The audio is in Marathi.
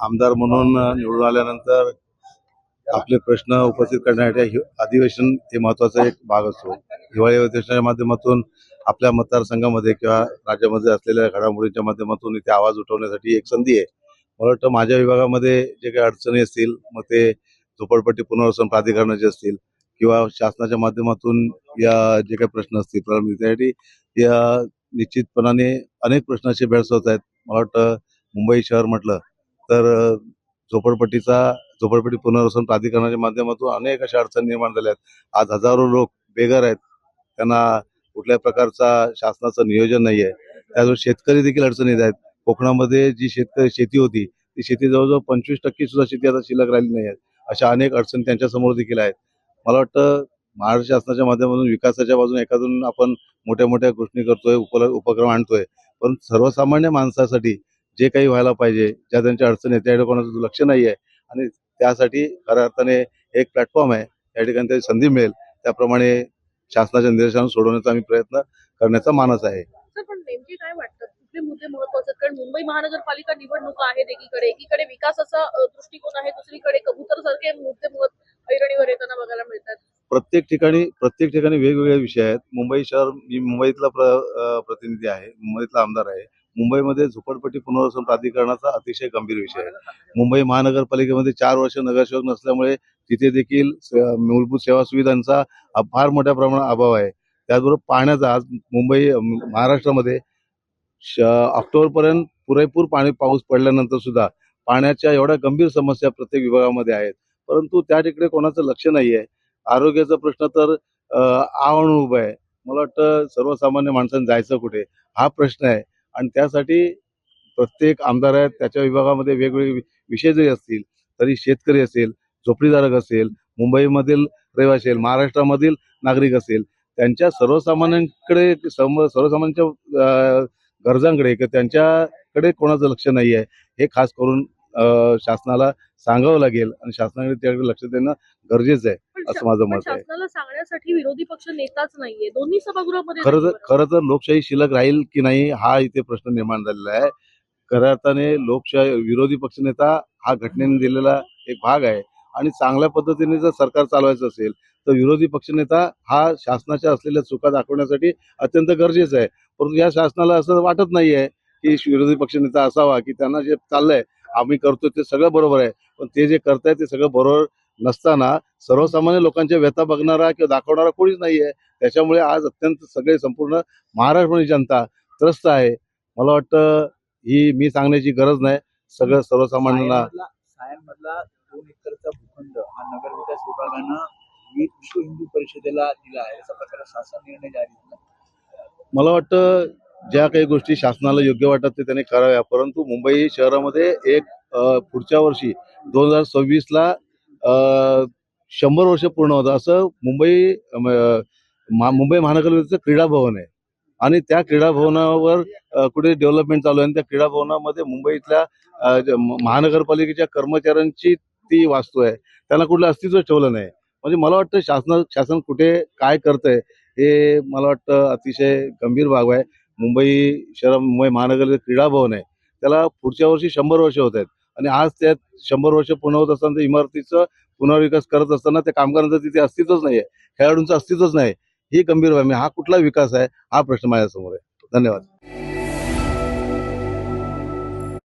आमदार म्हणून निवडून आल्यानंतर आपले प्रश्न उपस्थित करण्यासाठी अधिवेशन हे महत्त्वाचा एक भाग असतो. हिवाळी अधिवेशनाच्या माध्यमातून आपल्या मतदारसंघामध्ये किंवा राज्यामध्ये असलेल्या घडामोडींच्या माध्यमातून इथे आवाज उठवण्यासाठी एक संधी आहे. मला वाटतं माझ्या विभागामध्ये जे काही अडचणी असतील मग ते झोपडपट्टी पुनर्वसन प्राधिकरणाचे असतील किंवा शासनाच्या माध्यमातून या जे काही प्रश्न असतील प्रलंबित त्यासाठी या निश्चितपणाने अनेक प्रश्नाचे असे आहेत. मला वाटतं मुंबई शहर म्हटलं तर झोपडपट्टीचा झोपडपट्टी पुनर्वसन प्राधिकरणाच्या माध्यमातून अनेक अशा अडचणी निर्माण झाल्या आहेत. आज हजारो लोक बेघर आहेत. त्यांना कुठल्याही प्रकारचा शासनाचं नियोजन नाही आहे. त्याचबरोबर शेतकरी देखील अडचणीत आहेत. कोकणामध्ये जी शेतकरी शेती होती ती शेती जवळजवळ पंचवीस टक्के सुद्धा शेती आता शिल्लक राहिली नाही आहे. अशा अनेक अडचणी त्यांच्यासमोर देखील आहेत. मला वाटतं महाराष्ट्र शासनाच्या माध्यमातून विकासाच्या बाजूने एखादून आपण मोठ्या मोठ्या गोष्टी करतोय उपलब्ध उपक्रम आणतोय. पण सर्वसामान्य माणसासाठी जे काही व्हायला पाहिजे ज्या त्यांच्या अडचणी आहेत त्याकडे कोणाचं लक्ष नाही आहे आणि त्यासाठी खऱ्या अर्थाने एक प्लॅटफॉर्म आहे. या ठिकाणी त्याची संधी मिळेल. त्याप्रमाणे शासनाच्या निर्देशांना सोडवण्याचा आम्ही प्रयत्न करण्याचा मानस आहे. सर पण नेमके काय वाटतं? कुठले मुद्दे महत्त्वाचे आहेत? कारण मुंबई महानगरपालिका निवडणुका आहेत एकीकडे. एकीकडे विकासाचा दृष्टिकोन आहे दुसरीकडे कबूतर सारखे मुद्दे ऐरणीवर येताना बघायला मिळतात. प्रत्येक ठिकाणी प्रत्येक ठिकाणी वेगवेगळे विषय आहेत. मुंबई शहर मी मुंबईतला प्रतिनिधी आहे. मुंबईतला आमदार आहे. मुंबईमध्ये झोपडपट्टी पुनर्वसन प्राधिकरणाचा अतिशय गंभीर विषय आहे. मुंबई महानगरपालिकेमध्ये चार वर्ष नगरसेवक नसल्यामुळे तिथे देखील मूलभूत सेवा सुविधांचा फार मोठ्या प्रमाणात अभाव आहे. त्याचबरोबर पाण्याचा आज मुंबई महाराष्ट्रामध्ये ऑक्टोबर पर्यंत पुरेपूर पाणी पाऊस पडल्यानंतर सुद्धा पाण्याच्या एवढ्या गंभीर समस्या प्रत्येक विभागामध्ये आहेत. परंतु त्या ठिकाणी कोणाचं लक्ष नाही आहे. आरोग्याचा प्रश्न तर आव्हान उभं आहे. मला वाटतं सर्वसामान्य माणसांनी जायचं कुठे? हा प्रश्न आहे. आणि त्यासाठी प्रत्येक आमदार आहेत त्याच्या विभागामध्ये वेगवेगळे विषय जरी असतील तरी शेतकरी असेल झोपडीधारक असेल मुंबईमधील रहिवासी असेल महाराष्ट्रामधील नागरिक असेल त्यांच्या सर्वसामान्यांकडे सम सर्वसामान्यांच्या गरजांकडे किंवा त्यांच्याकडे कोणाचं लक्ष नाही आहे हे खास करून शासनाला सांगावं लागेल आणि शासनाकडे त्याकडे लक्ष देणं गरजेचं आहे. असं माझं मत आहे. शासनाला सांगण्यासाठी विरोधी पक्ष नेताच नाहीये. दोन्ही सभागृहामध्ये खरं तर. खरं तर लोकशाही शिल्लक राहील की नाही हा इथे प्रश्न निर्माण झालेला आहे. खऱ्या अर्थाने लोकशाही विरोधी पक्षनेता हा घटनेने दिलेला एक भाग आहे. आणि चांगल्या पद्धतीने जर सरकार चालवायचं असेल तर विरोधी पक्षनेता हा शासनाच्या असलेल्या चुका दाखवण्यासाठी अत्यंत गरजेचं आहे. परंतु या शासनाला असं वाटत नाही आहे की विरोधी पक्षनेता असावा की त्यांना जे चाललंय आम्ही करतोय ते सगळं बरोबर आहे. पण ते जे करतायत ते सगळं बरोबर नसताना सर्वसामान्य लोकांच्या व्यथा बघणारा किंवा दाखवणारा कोणीच नाहीये. त्याच्यामुळे आज अत्यंत सगळे संपूर्ण महाराष्ट्राची जनता त्रस्त आहे. मला वाटतं ही मी सांगण्याची गरज नाही. सगळं सर्वसामान्यांना दोन एकरचा भूखंड हा नगर विकास विभागानं वि- विश्व हिंदू परिषदेला दिला आहे. अशा प्रकारे शासन निर्णय जारी झाला. मला वाटतं ज्या काही गोष्टी शासनाला योग्य वाटतात ते त्यांनी कराव्या. परंतु मुंबई शहरामध्ये एक पुढच्या वर्षी दोन हजार सव्वीसला शंभर वर्ष पूर्ण होतं. असं मुंबई मुंबई महानगरपालिकेचं क्रीडा भवन आहे. आणि त्या क्रीडा भवनावर कुठे डेव्हलपमेंट चालू आहे आणि त्या क्रीडा भवनामध्ये मुंबईतल्या महानगरपालिकेच्या कर्मचाऱ्यांची ती वास्तू आहे. त्यांना कुठलं अस्तित्व ठेवलं नाही. म्हणजे मला वाटतं शासन शासन कुठे काय करतंय हे मला वाटतं अतिशय गंभीर भाग आहे. मुंबई शहर मुंबई महानगर क्रीडा भवन आहे. त्याला पुढच्या वर्षी शंभर वर्ष होत आहेत. आणि आज त्यात शंभर वर्ष पूर्ण होत असताना इमारतीचं पुनर्विकास करत असताना त्या कामगारांचं तिथे अस्तित्वच नाही आहे खेळाडूंचं अस्तित्वच नाही ही गंभीर बाब हा कुठला विकास आहे? हा प्रश्न माझ्यासमोर आहे. धन्यवाद.